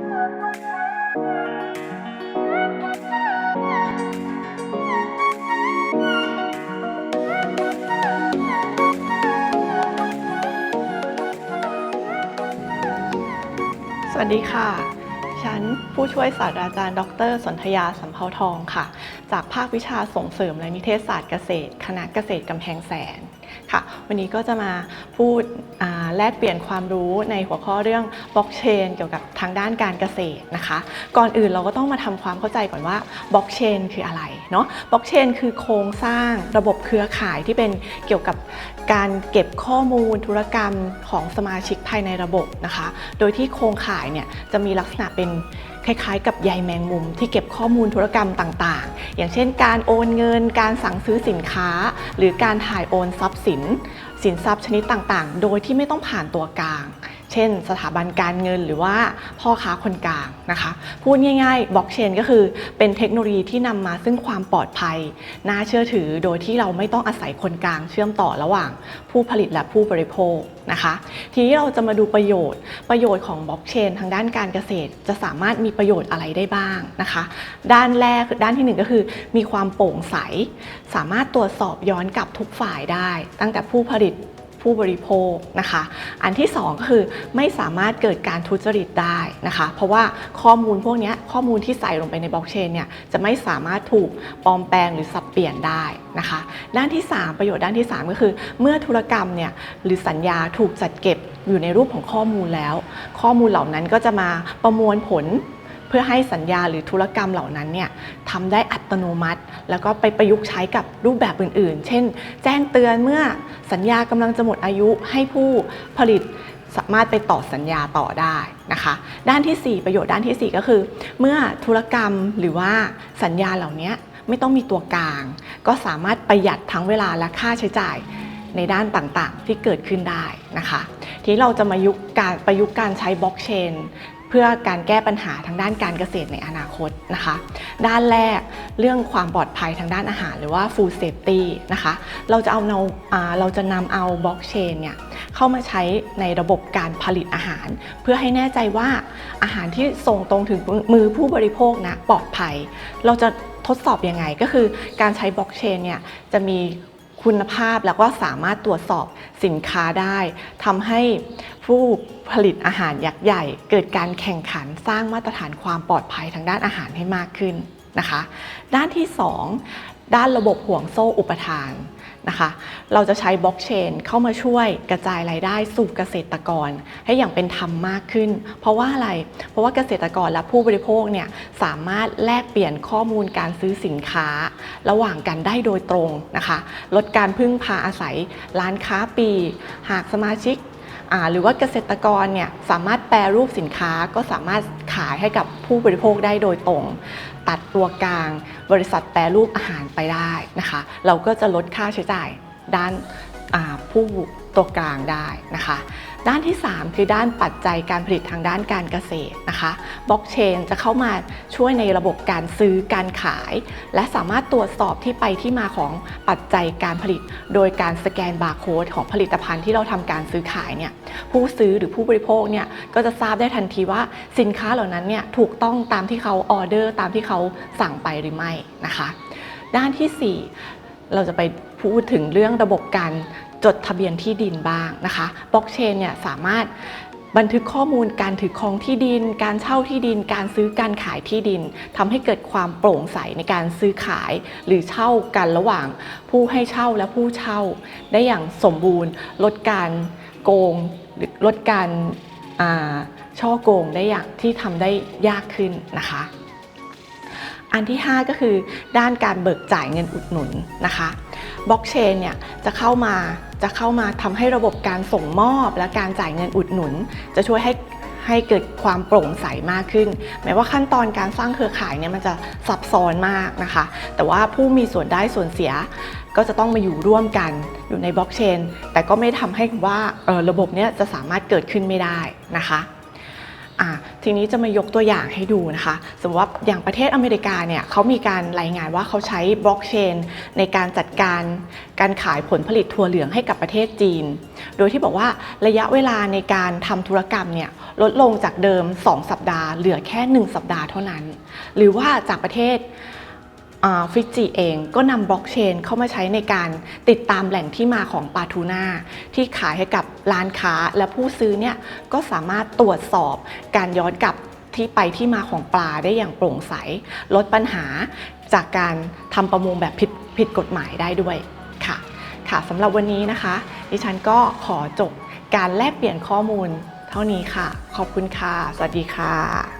สวัสดีค่ะ ฉันผู้ช่วยศาสตราจารย์ ดร สนธยาสัมเภาทองค่ะ จากภาควิชาส่งเสริมและนิเทศศาสตร์เกษตร คณะเกษตรกำแพงแสนค่ะ วันนี้ก็จะมาพูดา แลกเปลี่ยนความรู้ในหัวข้อเรื่องบล็อกเชนเกี่ยวกับทางด้านการเกษตรนะคะ ก่อนอื่นเราก็ต้องมาทำความเข้าใจก่อนว่าบล็อกเชนคืออะไรเนาะบล็อกเชนคือโครงสร้างระบบเครือข่ายที่เป็นเกี่ยวกับการเก็บข้อมูลธุรกรรมของสมาชิกภายในระบบนะคะ โดยที่โครงข่ายเนี่ยจะมีลักษณะเป็นคล้ายๆ กับใยแมงมุมที่เก็บข้อมูลธุรกรรมต่างๆ อย่างเช่น การโอนเงิน การสั่งซื้อสินค้า หรือการถ่ายโอนทรัพย์สิน สินทรัพย์ชนิดต่างๆ โดยที่ไม่ต้องผ่านตัวกลาง เช่น สถาบันการเงินหรือว่าพ่อค้าคนกลางนะคะ พูดง่ายๆบล็อกเชนก็คือเป็นเทคโนโลยีที่นำมาซึ่งความปลอดภัย น่าเชื่อถือโดยที่เราไม่ต้องอาศัยคนกลางเชื่อมต่อระหว่าง ผู้ผลิตและผู้บริโภคนะคะ ทีนี้เราจะมาดูประโยชน์ ประโยชน์ของบล็อกเชนทางด้านการเกษตร จะสามารถมีประโยชน์อะไรได้บ้างนะคะ ด้านแรกด้านที่หนึ่งก็คือ มีความโปร่งใส สามารถตรวจสอบย้อนกลับทุกฝ่ายได้ ตั้งแต่ผู้ผลิต ผู้บริโภคนะคะ อันที่สองก็คือไม่สามารถเกิดการทุจริตได้นะคะ เพราะว่าข้อมูลพวกนี้ข้อมูลที่ใส่ลงไปในบล็อกเชนเนี่ยจะไม่สามารถถูกปลอมแปลงหรือสับเปลี่ยนได้นะคะ ด้านที่ 3 ประโยชน์ด้านที่ 3 ก็คือ เมื่อธุรกรรมเนี่ยหรือสัญญาถูกจัดเก็บอยู่ในรูปของข้อมูลแล้ว ข้อมูลเหล่านั้นก็จะมาประมวลผล เพื่อให้สัญญาหรือธุรกรรมเหล่านั้นเนี่ยทำได้อัตโนมัติ แล้วก็ไปประยุกต์ใช้กับรูปแบบอื่น ๆ เช่น แจ้งเตือนเมื่อสัญญากำลังจะหมดอายุให้ผู้ผลิตสามารถไปต่อสัญญาต่อได้นะคะ ด้านทีสี่4 ประโยชน์ด้านทีสี่ 4 ก็คือ เมื่อธุรกรรมหรือว่าสัญญาเหล่านี้ไม่ต้องมีตัวกลาง ก็สามารถประหยัดทั้งเวลาและค่าใช้จ่ายในด้านต่างๆที่เกิดขึ้นได้นะคะ ทีนี้เราจะมายุกการประยุกต์การใช้บล็อกเชน เพื่อการแก้ปัญหาทางด้านการเกษตรในอนาคตนะคะ ด้านแรกเรื่องความปลอดภัยทางด้านอาหารหรือว่า food safety นะคะ เราจะเอาเนาเราจะนำเอาบล็อกเชนเนี่ยเข้ามาใช้ในระบบการผลิตอาหาร เพื่อให้แน่ใจว่าอาหารที่ส่งตรงถึงมือผู้บริโภคนะปลอดภัย เราจะทดสอบยังไงก็คือการใช้บล็อกเชนเนี่ยจะมี คุณภาพแล้วก็สามารถตรวจสอบสินค้าได้ทำให้ผู้ผลิตอาหารยักษ์ใหญ่ เกิดการแข่งขันสร้างมาตรฐานความปลอดภัยทางด้านอาหารให้มากขึ้นนะคะ ด้านที่ 2 ด้านระบบห่วงโซ่อุปทาน นะคะ เราจะใช้บล็อกเชนเข้ามาช่วยกระจายรายได้สู่เกษตรกร ให้อย่างเป็นธรรมมากขึ้น เพราะว่าอะไร เพราะว่าเกษตรกรและผู้บริโภคเนี่ยสามารถแลกเปลี่ยนข้อมูลการซื้อสินค้า ระหว่างกันได้โดยตรงนะคะ ลดการพึ่งพาอาศัยร้านค้าปี หากสมาชิก หรือว่าเกษตรกรเนี่ยสามารถแปรรูปสินค้าก็สามารถขายให้กับผู้บริโภคได้โดยตรง ตัดตัวกลาง บริษัทแปรรูปอาหารไปได้นะคะ เราก็จะลดค่าใช้จ่ายด้านผู้ตัวกลางได้นะคะ ด้านที่ 3 คือด้านปัจจัยการผลิตทางด้านการเกษตรนะคะบล็อกเชนจะเข้ามาช่วยในระบบการซื้อการขาย และสามารถตรวจสอบที่ไปที่มาของปัจจัยการผลิต โดยการสแกนบาร์โค้ดของผลิตภัณฑ์ที่เราทำการซื้อขายเนี่ยผู้ซื้อหรือผู้บริโภคเนี่ยก็จะทราบได้ทันทีว่าสินค้าเหล่านั้นเนี่ยถูกต้องตามที่เขาออเดอร์ตามที่เขาสั่งไปหรือไม่นะคะ ด้านทีสี่4 เราจะไปพูดถึงเรื่องระบบการ จดทะเบียนที่ดินบ้างนะคะบล็อกเชนเนี่ยสามารถบันทึกข้อมูลการถือครองที่ดิน การเช่าที่ดิน การซื้อการขายที่ดินทำให้เกิดความโปร่งใสในการซื้อขาย หรือเช่ากันระหว่างผู้ให้เช่าและผู้เช่า ได้อย่างสมบูรณ์ ลดการโกงหรือลดการาช่อโกงได้อย่างที่ทำได้ยากขึ้นนะคะ อันที่ 5 ก็คือด้านการเบิกจ่ายเงินอุดหนุนนะคะ บล็อกเชนเนี่ยจะเข้ามาจะเข้ามาทำให้ระบบการส่งมอบ และการจ่ายเงินอุดหนุน จะช่วยให้ให้เกิดความโปร่งใสมากขึ้น แม้ว่าขั้นตอนการสร้างเครือข่ายเนี่ยมันจะซับซ้อนมากนะคะ แต่ว่าผู้มีส่วนได้ส่วนเสียก็จะต้องมาอยู่ร่วมกันอยู่ในบล็อกเชน แต่ก็ไม่ทำให้ว่าเออระบบเนี้ยจะสามารถเกิดขึ้นไม่ได้นะคะ อะทีนี้จะมายกตัวอย่างให้ดูนะคะ สมมติว่าอย่างประเทศอเมริกาเนี่ยเขามีการรายงานว่าเขาใช้บล็อกเชนในการจัดการการขายผลผลิตถั่วเหลืองให้กับประเทศจีน โดยที่บอกว่าระยะเวลาในการทำธุรกรรมเนี่ยลดลงจากเดิม 2 สัปดาห์ เหลือแค่ 1 สัปดาห์เท่านั้น หรือว่าจากประเทศ ฟิจิเองก็นำบล็อกเชนเข้ามาใช้ในการติดตามแหล่งที่มาของปลาทูน่าที่ขายให้กับร้านค้าและผู้ซื้อเนี่ยก็สามารถตรวจสอบการย้อนกลับที่ไปที่มาของปลาได้อย่างโปร่งใส ลดปัญหาจากการทำประมงแบบผิดผิดกฎหมายได้ด้วยค่ะ ค่ะสำหรับวันนี้นะคะ ดิฉันก็ขอจบการแลกเปลี่ยนข้อมูลเท่านี้ค่ะ ขอบคุณค่ะ สวัสดีค่ะ